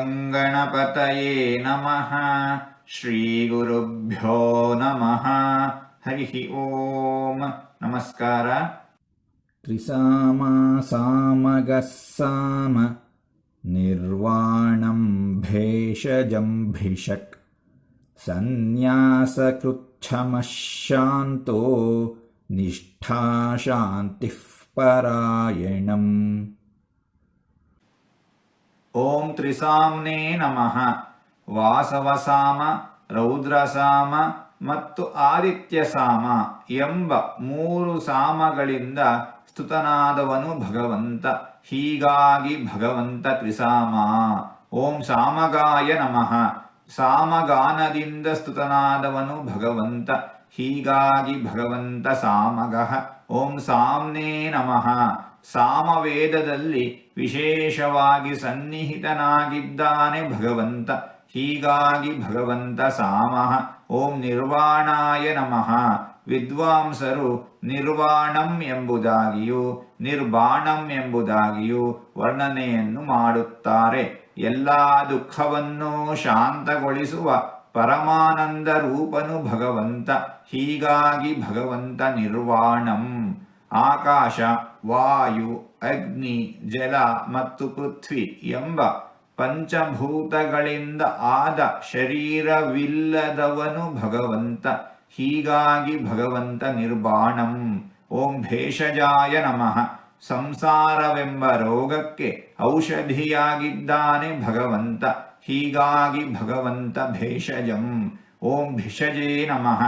गङ्गणपतये नमः। श्रीगुरुभ्यो नमः। हरिः ओ नमस्कार। त्रिसामासामगः साम। निर्वाणम्भेषजम्भिषक् सन्न्यासकृच्छमः शान्तो निष्ठा शान्तिः परायणम्। ಓಂ ತ್ರಿಸಾಮ್ನೇ ನಮಃ ವಾಸವಸಾಮ ರೌದ್ರಸಾಮ ಮತ್ತು ಆದಿತ್ಯಸಾಮ ಎಂಬ ಮೂರು ಸಾಮಗಳಿಂದ ಸ್ತುತನಾದವನು ಭಗವಂತ। ಹೀಗಾಗಿ ಭಗವಂತ ತ್ರಿಸಾಮ। ಓಂ ಸಾಮಗಾಯ ನಮಃ। ಸಾಮಗಾನದಿಂದ ಸ್ತುತನಾದವನು ಭಗವಂತ। ಹೀಗಾಗಿ ಭಗವಂತ ಸಾಮಗಃ। ಓಂ ಸಾಮ್ನೇ ನಮಃ। ಸಾಮವೇದದಲ್ಲಿ ವಿಶೇಷವಾಗಿ ಸನ್ನಿಹಿತನಾಗಿದ್ದಾನೆ ಭಗವಂತ. ಹೀಗಾಗಿ ಭಗವಂತ ಸಾಮಃ. ಓಂ ನಿರ್ವಾಣಾಯ ನಮಃ. ವಿದ್ವಾಂಸರು ನಿರ್ವಾಣಂ ಎಂಬುದಾಗಿಯೂ, ನಿರ್ಬಾಣಂ ಎಂಬುದಾಗಿಯೂ ವರ್ಣನೆಯನ್ನು ಮಾಡುತ್ತಾರೆ. ಎಲ್ಲ ದುಃಖವನ್ನು ಶಾಂತಗೊಳಿಸುವ ಪರಮಾನಂದ ರೂಪನು ಭಗವಂತ. ಹೀಗಾಗಿ ಭಗವಂತ ನಿರ್ವಾಣಂ. ಆಕಾಶ ವಾಯು, ಅಗ್ನಿ, ಜಲ ಮತ್ತು ಪೃಥ್ವಿ ಎಂಬ ಪಂಚಭೂತಗಳಿಂದ ಆದ ಶರೀರವಿಲ್ಲದವನು ಭಗವಂತ. ಹೀಗಾಗಿ ಭಗವಂತ ನಿರ್ಬಾಣಂ. ಓಂ ಭೇಷಜಾಯ ನಮಃ. ಸಂಸಾರವೆಂಬ ರೋಗಕ್ಕೆ ಔಷಧಿಯಾಗಿದ್ದಾನೆ ಭಗವಂತ. ಹೀಗಾಗಿ ಭಗವಂತ ಭೇಷಜಂ. ಓಂ ಭಿಷಜೇ ನಮಃ.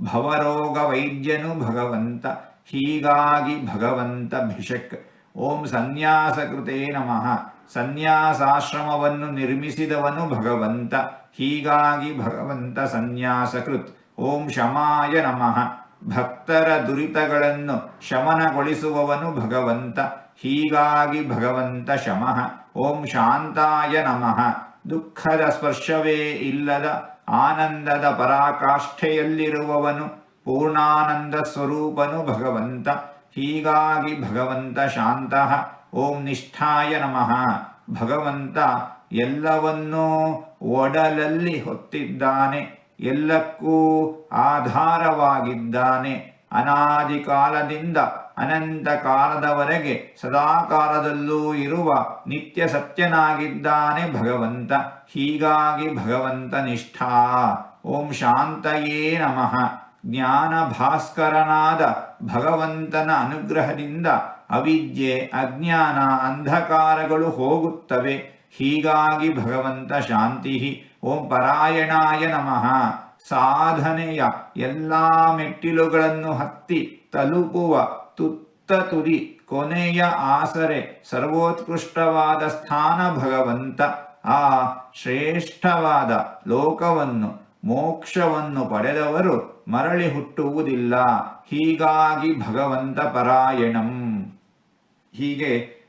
ಭವರೋಗ ವೈದ್ಯನು ಭಗವಂತ. ಹೀಗಾಗಿ ಭಗವಂತ ಭಿಷಕ್ ಓಂ ಸನ್ಯಾಸಕೃತೇ ನಮಃ. ಸನ್ಯಾಸಾಶ್ರಮವನ್ನು ನಿರ್ಮಿಸಿದವನು ಭಗವಂತ. ಹೀಗಾಗಿ ಭಗವಂತ ಸನ್ಯಾಸಕೃತ್. ಓಂ ಶಮಾಯ ನಮಃ. ಭಕ್ತರ ದುರಿತಗಳನ್ನು ಶಮನಗೊಳಿಸುವವನು ಭಗವಂತ. ಹೀಗಾಗಿ ಭಗವಂತ ಶಮಃ. ಓಂ ಶಾಂತಾಯ ನಮಃ. ದುಃಖದ ಸ್ಪರ್ಶವೇ ಇಲ್ಲದ ಆನಂದದ ಪರಾಕಾಷ್ಠೆಯಲ್ಲಿರುವವನು ಪೂರ್ಣಾನಂದ ಸ್ವರೂಪನು ಭಗವಂತ. ಹೀಗಾಗಿ ಭಗವಂತ ಶಾಂತಃ. ಓಂ ನಿಷ್ಠಾಯ ನಮಃ. ಭಗವಂತ ಎಲ್ಲವನ್ನೂ ಒಡಲಲ್ಲಿ ಹೊತ್ತಿದ್ದಾನೆ. ಎಲ್ಲಕ್ಕೂ ಆಧಾರವಾಗಿದ್ದಾನೆ. ಅನಾದಿ ಕಾಲದಿಂದ ಅನಂತ ಕಾಲದವರೆಗೆ ಸದಾಕಾಲದಲ್ಲೂ ಇರುವ ನಿತ್ಯ ಸತ್ಯನಾಗಿದ್ದಾನೆ ಭಗವಂತ. ಹೀಗಾಗಿ ಭಗವಂತ ನಿಷ್ಠಾ. ಓಂ ಶಾಂತಯೇ ನಮಃ. ಜ್ಞಾನ ಭಾಸ್ಕರನಾದ ಭಗವಂತನ ಅನುಗ್ರಹದಿಂದ ಅವಿದ್ಯೆ, ಅಜ್ಞಾನ, ಅಂಧಕಾರಗಳು ಹೋಗುತ್ತವೆ. ಹೀಗಾಗಿ ಭಗವಂತ ಶಾಂತಿ ಓಂ ಪರಾಯಣಾಯ ನಮಃ. ಸಾಧನೆಯ ಎಲ್ಲ ಮೆಟ್ಟಿಲುಗಳನ್ನು ಹತ್ತಿ ತಲುಪುವ ತುತ್ತ ತುದಿ ಕೊನೆಯ ಆಸರೆ ಸರ್ವೋತ್ಕೃಷ್ಟವಾದ ಸ್ಥಾನ ಭಗವಂತ. ಆ ಶ್ರೇಷ್ಠವಾದ ಲೋಕವನ್ನು ಮೋಕ್ಷವನ್ನು ಪಡೆದವರು ಮರಳಿ ಹುಟ್ಟುವುದಿಲ್ಲ. ಹೀಗಾಗಿ ಭಗವಂತ ಪರಾಯಣಂ. ಹೀಗೆ